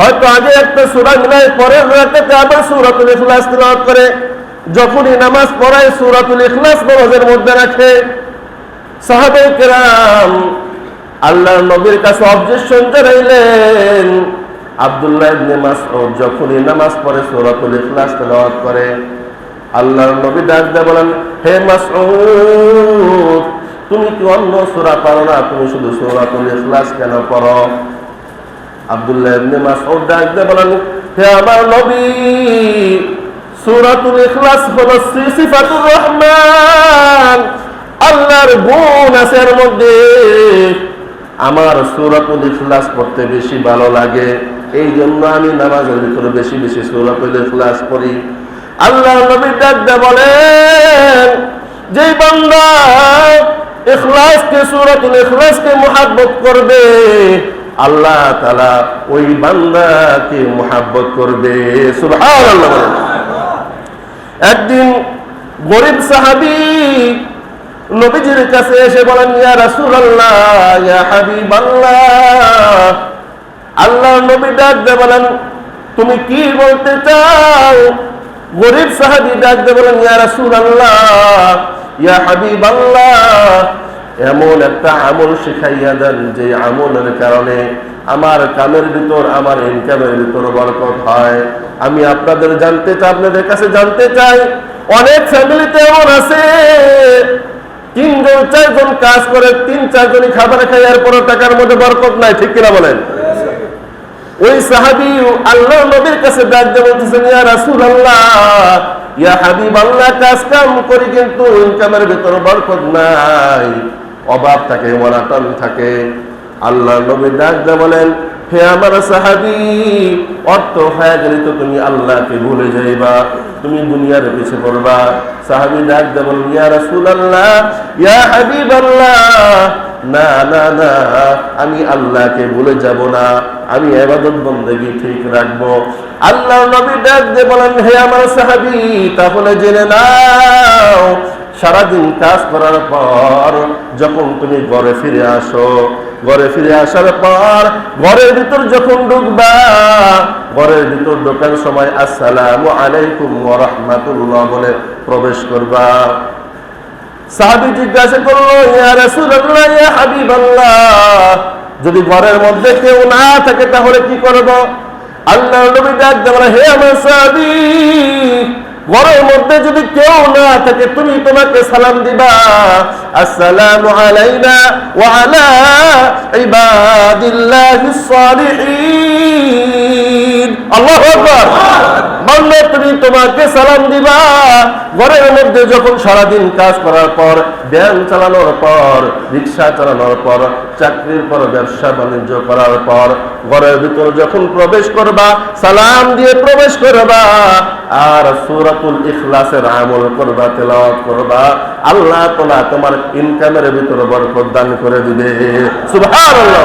হয়তো আগে একটা সূরা মিলাই পরের রাকাতে আবার সূরাতুল ইখলাস তেলাওয়াত করে, যখনই নামাজ পড়ায় সূরাতুল ইখলাস নামাজের মধ্যে রাখে। সাহাবে কেরাম আল্লাহর নবীর কাছে অবজেকশন জানাইলেন, আব্দুল্লাহ ইবনে মাসউদ যখনই নামাজ পড়ে সূরাতুল ইখলাস তেলাওয়াত করে, আল্লাহর নবী ডাক দিয়ে বলেন, হে মাসউদ, তুমি কি অন্য সূরা পারো না? তুমি শুধু সূরাতুল ইখলাস কেন পড়ো? বলেন আমার নবী, সূরাতুল ইখলাস আল্লাহর আছে মধ্যে। আমার পড়তে বেশি ভালো লাগে। এই জন্য আমি নামাজের ভিতরে বেশি বেশি সূরাতুল ইখলাস পড়ি। আল্লাহ নবী ডাক দিয়ে বলেন, যেই বান্দা ইখলাসকে, সূরাতুল ইখলাসকে মুহাব্বত করবে আল্লাহ তালা ওই বান্দাকে মোহাব্বত করবে। একদিন গরিব সাহাবি নবীজির কাছে এসে বলেন, ইয়া রাসূলুল্লাহ, ইয়া হাবিবাল্লাহ। আল্লাহ নবী ডাক দে বলেন, তুমি কি বলতে চাও? গরিব সাহাবি ডাক দে বলেন, ইয়া রাসূলুল্লাহ, ইয়া হাবিবাল্লাহ। এমন একটা আমল শিখাইয়া দেন যে আমলের কারণে আমার কামের ভিতর, আমার ইনকামের ভিতর বরকত হয়। আমি আপনাদের জানতে চাই, আপনাদের কাছে জানতে চাই, অনেক ফ্যামিলিতে এমন আছে। তিনজন, চারজন কাজ করে, তিন, চারজনই খাবার খাই আর এরপর টাকার মধ্যে বরকত নাই, ঠিক কিনা বলেন? ওই সাহাবি আল্লাহ নবীর কাছে ডাক দিয়ে বলতেছেন, ইয়া রাসূলুল্লাহ, ইয়া হাবিব আল্লাহ কাজ কাম করি কিন্তু ইনকামের ভিতর বরকত নাই। অভাব থাকে, অনাটন থাকে। আল্লাহ নবী ডাক দিয়ে বলেন, হে আমার সাহাবি, অর্থ হয়ে গেলে তো তুমি আল্লাহকে ভুলে যাইবা, তুমি দুনিয়ার পিছে পড়বা। সাহাবি ডাক দিয়ে বলেন, ইয়া রাসূলুল্লাহ, ইয়া হাবিব আল্লাহ না না না, আমি আল্লাহকে ভুলে যাব না, আমি এবাদত বন্দেগি ঠিক রাখব। আল্লাহ নবী ডাক দিয়ে বলেন, হে আমার সাহাবি, তাহলে জেনে নাও সারাদিন কাজ করার পর যখন তুমি ঘরে ফিরে আসো, ঘরে ফিরে আসার পর ঘরের ভিতর যখন ঢুকবা, ঘরের ভিতর ঢোকার সময় আসসালামু আলাইকুম রাহমাতুল্লাহ বলে প্রবেশ করবা। সাহাবি জিজ্ঞাসা করল, ইয়া হাবিবাল্লাহ, যদি ঘরের মধ্যে কেউ না থাকে তাহলে কি করব? আল্লাহ নবী ডাক হে আমার সাহাবী ঘরের মধ্যে যদি কেউ না থাকে, তুমি তোমাকে সালাম দিবা। আসসালামু আলাইনা ওয়া আলা ইবাদিল্লাহিস সালিহিন। আল্লাহু আকবার। বললে তুমি তোমাকে সালাম দিবা। ঘরের মধ্যে যখন সারাদিন কাজ করার পর ব্যায়াম চালানোর পর, রিক্সা চালানোর পর, চাকরির পর, ব্যবসা বাণিজ্য করার পর, ঘরের ভিতর যখন প্রবেশ করবা, সালাম দিয়ে প্রবেশ করবা, আর সূরাতুল ইখলাসের আমল করবা, তেলাওয়াত করবা, আল্লাহ তাআলা তোমার ইনকামের ভিতর বরকত দান করে দিবে। সুবহানাল্লাহ।